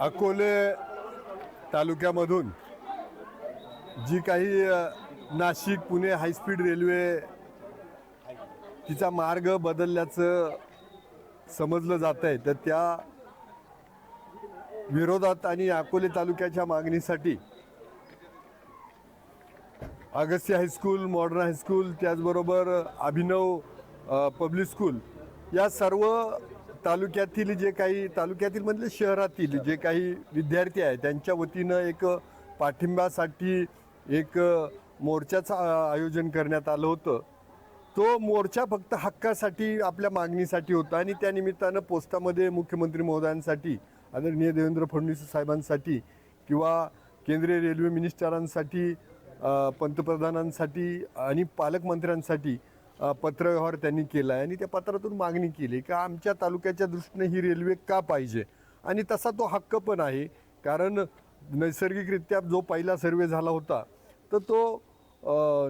अकोले तालुक्यामधून जी काही Nashik Pune high speed railway तिचा मार्ग बदलल्याचं समजलं जात आहे तर त्या विरोधात आणि अकोले तालुक्याच्या मागणीसाठी अगस्त्य हायस्कूल मॉडर्न हायस्कूल त्याचबरोबर अभिनव पब्लिक स्कूल या सर्व तालुक्यातील जे काही तालुक्यातील मधले शहरातील जे काही विद्यार्थी आहेत त्यांच्या वतीनं एक पाठिंब्यासाठी एक मोर्चाचं आयोजन करण्यात आलं होतं. तो मोर्चा फक्त हक्कासाठी आपल्या मागणीसाठी होता आणि त्या निमित्तानं पोस्टामध्ये मुख्यमंत्री महोदयांसाठी आदरणीय देवेंद्र फडणवीस साहेबांसाठी किंवा केंद्रीय रेल्वे मिनिस्टरांसाठी पंतप्रधानांसाठी आणि पालकमंत्र्यांसाठी पत्रव्यवहार त्यांनी केला आहे आणि त्या पत्रातून मागणी केली की आमच्या तालुक्याच्या दृष्टीने ही रेल्वे का पाहिजे? आणि तसा तो हक्क पण आहे. कारण नैसर्गिकरित्या जो पहिला सर्वे झाला होता तर तो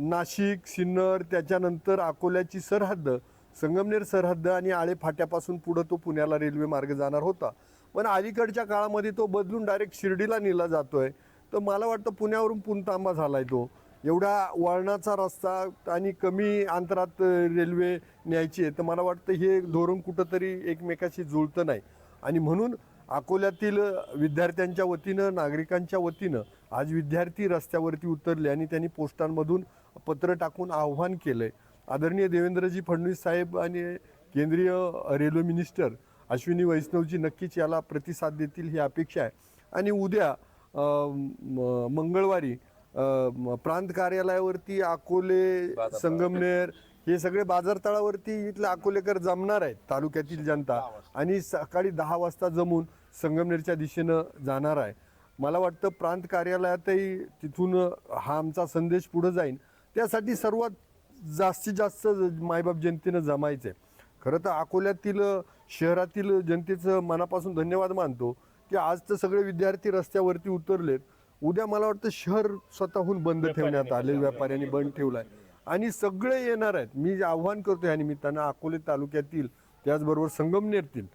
नाशिक सिन्नर त्याच्यानंतर अकोल्याची सरहद्द संगमनेर सरहद्द आणि आळे फाट्यापासून पुढं तो पुण्याला रेल्वे मार्ग जाणार होता. पण अलीकडच्या काळामध्ये तो बदलून डायरेक्ट शिर्डीला नेला जातो आहे तर मला वाटतं पुण्यावरून पुणतांबा आहे तो. एवढा वळणाचा रस्ता आणि कमी अंतरात रेल्वे न्यायची आहे तर मला वाटतं हे धोरण कुठंतरी एकमेकाशी जुळतं नाही. आणि म्हणून अकोल्यातील विद्यार्थ्यांच्या वतीनं नागरिकांच्या वतीनं आज विद्यार्थी रस्त्यावरती उतरले आणि त्यांनी पोस्टांमधून पत्र टाकून आव्हान केलं आहे आदरणीय देवेंद्रजी फडणवीस साहेब आणि केंद्रीय रेल्वे मिनिस्टर अश्विनी वैष्णवजी नक्कीच याला प्रतिसाद देतील ही अपेक्षा आहे. आणि उद्या म- मंगळवारी प्रांत कार्यालयावरती अकोले संगमनेर हे सगळे बाजारतळावरती इथले अकोलेकर जमणार आहेत तालुक्यातील जनता. आणि सकाळी दहा वाजता जमून संगमनेरच्या दिशेनं जाणार आहे. मला वाटतं प्रांत कार्यालयातही तिथून हा आमचा संदेश पुढे जाईल त्यासाठी सर्वात जास्तीत जास्त मायबाप जनतेनं जमायचं आहे खरं तर अकोल्यातील शहरातील जनतेचं मनापासून धन्यवाद मानतो की आज तर सगळे विद्यार्थी रस्त्यावरती उतरलेत. उद्या मला वाटतं शहर स्वतःहून बंद ठेवण्यात आले व्यापाऱ्यांनी बंद ठेवलाय. आणि सगळे येणार आहेत. मी आव्हान करतो या निमित्तानं अकोले तालुक्यातील त्याचबरोबर संगमनेरतील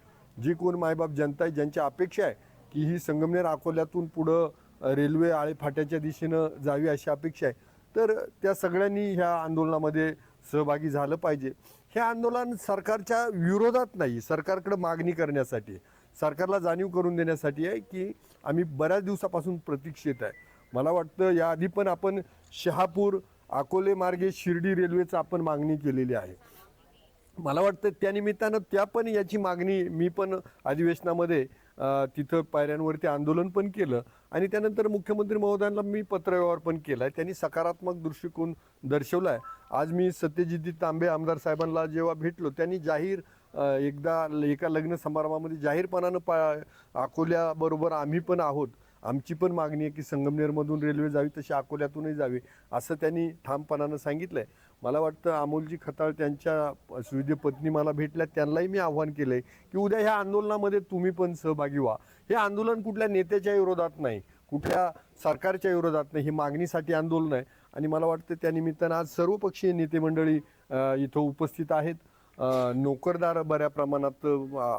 जी कोण मायबाप जनता आहे ज्यांची अपेक्षा आहे की ही संगमनेर अकोल्यातून पुढं रेल्वे आळे फाट्याच्या दिशेनं जावी अशी अपेक्षा आहे. तर त्या सगळ्यांनी ह्या आंदोलनामध्ये सहभागी झालं पाहिजे. हे आंदोलन सरकारच्या विरोधात नाही सरकारकडे मागणी करण्यासाठी. सरकारला जाणीव करून देण्यासाठी आहे की आम्ही बऱ्याच दिवसापासून प्रतीक्षेत आहे. मला वाटतं याआधी पण आपण शहापूर अकोले मार्गे शिर्डी रेल्वेचं आपण मागणी केलेली आहे. मला वाटतं त्या निमित्तानं त्या पण याची मागणी मी पण अधिवेशनामध्ये तिथं पायऱ्यांवरती आंदोलन पण केलं आणि त्यानंतर मुख्यमंत्री महोदयांना मी पत्रव्यवहार पण केला आहे त्यांनी सकारात्मक दृष्टिकोन दर्शवला आहे आज मी सत्यजित तांबे आमदार साहेबांना जेव्हा भेटलो त्यांनी जाहीर एकदा एका लग्न समारंभामध्ये जाहीरपणानं पा अकोल्याबरोबर आम्ही पण आहोत. आमची पण मागणी आहे की संगमनेरमधून रेल्वे जावी तशी अकोल्यातूनही जावी असं त्यांनी ठामपणानं सांगितलं आहे मला वाटतं अमोलजी खताळ त्यांच्या सुविधे पत्नी मला भेटल्या त्यांनाही मी आव्हान केलं आहे की उद्या ह्या आंदोलनामध्ये तुम्ही पण सहभागी व्हा. हे आंदोलन कुठल्या नेत्याच्या विरोधात नाही कुठल्या सरकारच्या विरोधात नाही ही मागणीसाठी आंदोलन आहे. आणि मला वाटतं त्यानिमित्तानं आज सर्वपक्षीय नेते मंडळी इथं उपस्थित आहेत. नोकरदार बऱ्या प्रमाणात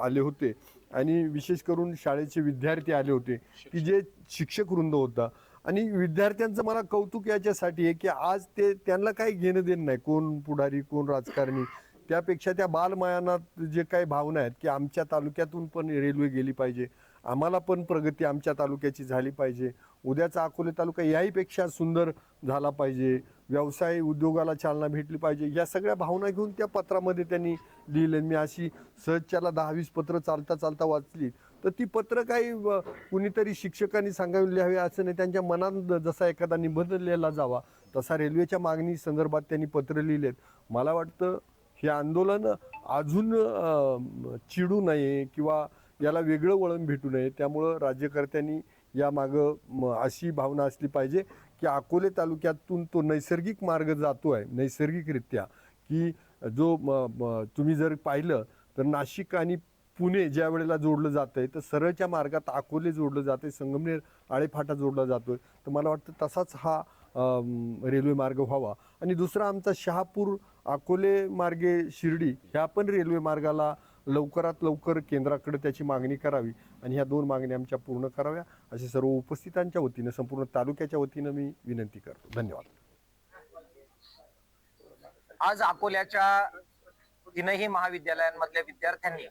आले होते. आणि विशेष करून शाळेचे विद्यार्थी आले होते की जे शिक्षक वृंद होता. आणि विद्यार्थ्यांचं मला कौतुक याच्यासाठी आहे की आज ते त्यांना काही घेणं देणं नाही. कोण पुढारी कोण राजकारणी. त्यापेक्षा त्या बालमयानात जे काही भावना आहेत की आमच्या तालुक्यातून पण रेल्वे गेली पाहिजे. आम्हाला पण प्रगती आमच्या तालुक्याची झाली पाहिजे. उद्याचा अकोले तालुका याहीपेक्षा सुंदर झाला पाहिजे. व्यवसाय उद्योगाला चालना भेटली पाहिजे. या सगळ्या भावना घेऊन त्या पत्रामध्ये त्यांनी लिहिले मी अशी सहजच्याला दहा वीस चालता चालता वाचली. तर ती पत्र काही कुणीतरी शिक्षकांनी सांगावी लिहावी असं नाही. त्यांच्या मनात जसा एखादा निबंध लिहिला जावा तसा रेल्वेच्या मागणी संदर्भात त्यांनी पत्र लिहिलेत. मला वाटतं हे आंदोलन अजून चिडू नये किंवा याला वेगळं वळण भेटू नये. त्यामुळं राज्यकर्त्यांनी यामागं म, अशी भावना असली पाहिजे की अकोले तालुक्यातून तो नैसर्गिक मार्ग जातो आहे नैसर्गिकरित्या. की जो म, म, तुम्ही जर पाहिलं तर नाशिक आणि पुणे ज्या वेळेला जोडलं जातं आहे तर सरळच्या मार्गात अकोले जोडलं जात आहे संगमनेर आळेफाटा जोडला जातो आहे तर मला वाटतं तसाच हा रेल्वे मार्ग व्हावा. आणि दुसरा आमचा शहापूर अकोले मार्गे शिर्डी ह्या पण रेल्वे मार्गाला लवकरात लवकर केंद्राकडे त्याची मागणी करावी आणि ह्या दोन मागण्या आमच्या पूर्ण कराव्या असे सर्व उपस्थितांच्या वतीनं संपूर्ण तालुक्याच्या वतीनं मी विनंती करतो. धन्यवाद. आज अकोल्याच्या तीनही महाविद्यालयांमधल्या विद्यार्थ्यांनी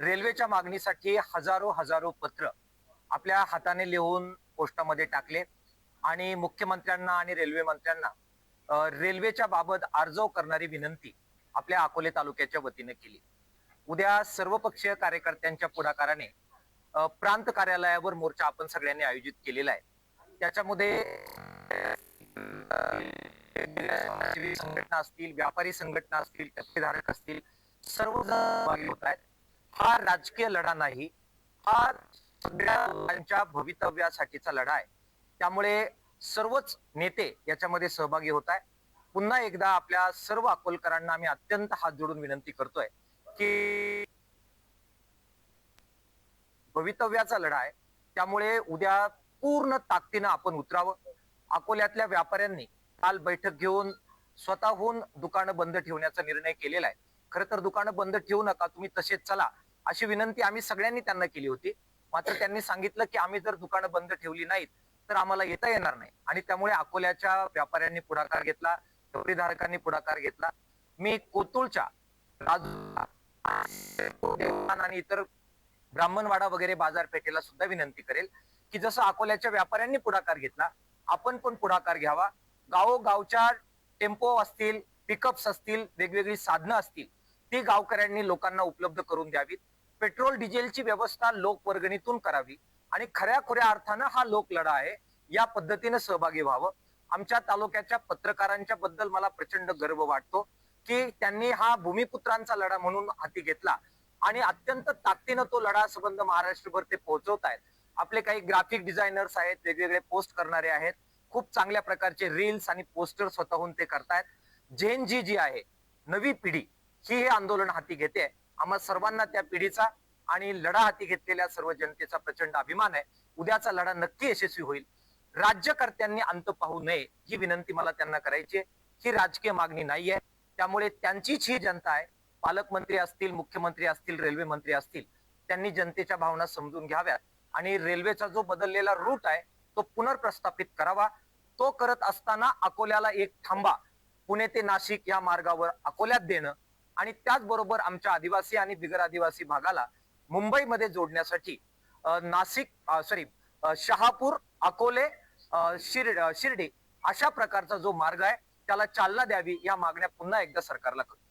रेल्वेच्या मागणीसाठी हजारो हजारो पत्र आपल्या हाताने लिहून पोस्टामध्ये टाकले आणि मुख्यमंत्र्यांना आणि रेल्वे मंत्र्यांना रेल्वेच्या बाबत आर्जव करणारी विनंती आपल्या अकोले तालुक्याच्या वतीने केली. उद्या सर्वपक्षीय कार्यकर्त्यांच्या पुढाकाराने प्रांत कार्यालयावर मोर्चा आपण सगळ्यांनी आयोजित केलेला आहे. त्याच्यामध्ये संघटना असतील व्यापारी संघटना असतील टप्पेधारक असतील सर्व होत आहेत. हा राजकीय लढा नाही हा सगळ्या भवितव्यासाठीचा लढा आहे. त्यामुळे सर्वच नेते याच्यामध्ये सहभागी होत आहे पुन्हा एकदा आपल्या सर्व अकोलकरांना आम्ही अत्यंत हात जोडून विनंती करतोय की भवितव्याचा लढा आहे. त्यामुळे उद्या पूर्ण ताकदीनं आपण उतरावं. अकोल्यातल्या व्यापाऱ्यांनी काल बैठक घेऊन स्वतःहून दुकानं बंद ठेवण्याचा निर्णय केलेला आहे. खरं तर दुकानं बंद ठेवू नका तुम्ही तसेच चला अशी विनंती आम्ही सगळ्यांनी त्यांना केली होती. मात्र त्यांनी सांगितलं की आम्ही जर दुकानं बंद ठेवली नाहीत तर आम्हाला येता येणार नाही. आणि त्यामुळे अकोल्याच्या व्यापाऱ्यांनी पुढाकार घेतला टपरीधारकांनी पुढाकार घेतला. मी कोतुळच्या राजू आणि इतर ब्राह्मणवाडा वगैरे बाजारपेठेला सुद्धा विनंती करेल की जसं अकोल्याच्या व्यापाऱ्यांनी पुढाकार घेतला आपण पण पुढाकार घ्यावा. गावोगावच्या टेम्पो असतील पिकअप्स असतील वेगवेगळी साधनं असतील ती गावकऱ्यांनी लोकांना उपलब्ध करून द्यावीत. पेट्रोल डिझेलची व्यवस्था लोकवर्गणीतून करावी आणि खऱ्या खुऱ्या अर्थानं हा लोक लढा आहे. या पद्धतीनं सहभागी व्हावं. आमच्या तालुक्याच्या पत्रकारांच्या बद्दल मला प्रचंड गर्व वाटतो. की त्यांनी हा भूमिपुत्रांचा लढा म्हणून हाती घेतला. आणि अत्यंत ताकदीनं तो लढा संबंध महाराष्ट्रभर ते पोहोचवत आहेत. आपले काही ग्राफिक डिझायनर्स आहेत वेगवेगळे पोस्ट करणारे आहेत. खूप चांगल्या प्रकारचे रील्स आणि पोस्टर स्वतःहून ते करतायत. झेन जी जी आहे नवी पिढी ही हे आंदोलन हाती घेते. आम्हा सर्वांना त्या पिढीचा आणि लढा हाती घेतलेल्या सर्व जनतेचा प्रचंड अभिमान आहे. उद्याचा लढा नक्की यशस्वी होईल. राज्यकर्त्यांनी अंत पाहू नये ही विनंती मला त्यांना करायची ही राजकीय मागणी नाहीये. त्यामुळे त्यांचीच ही जनता आहे. पालकमंत्री असतील मुख्यमंत्री असतील रेल्वे मंत्री असतील त्यांनी जनतेच्या भावना समजून घ्याव्यात. आणि रेल्वेचा जो बदललेला रूट आहे तो पुनर्प्रस्थापित करावा. तो करत असताना अकोल्याला एक थांबा. पुणे ते नाशिक या मार्गावर अकोल्यात देणं आणि त्याचबरोबर आमच्या आदिवासी आणि बिगर आदिवासी भागाला मुंबईमध्ये जोडण्यासाठी नाशिक सॉरी शहापूर अकोले शिर शिर्डी अशा प्रकारचा जो मार्ग आहे त्याला चालना द्यावी या मागण्या पुन्हा एकदा सरकारला करतो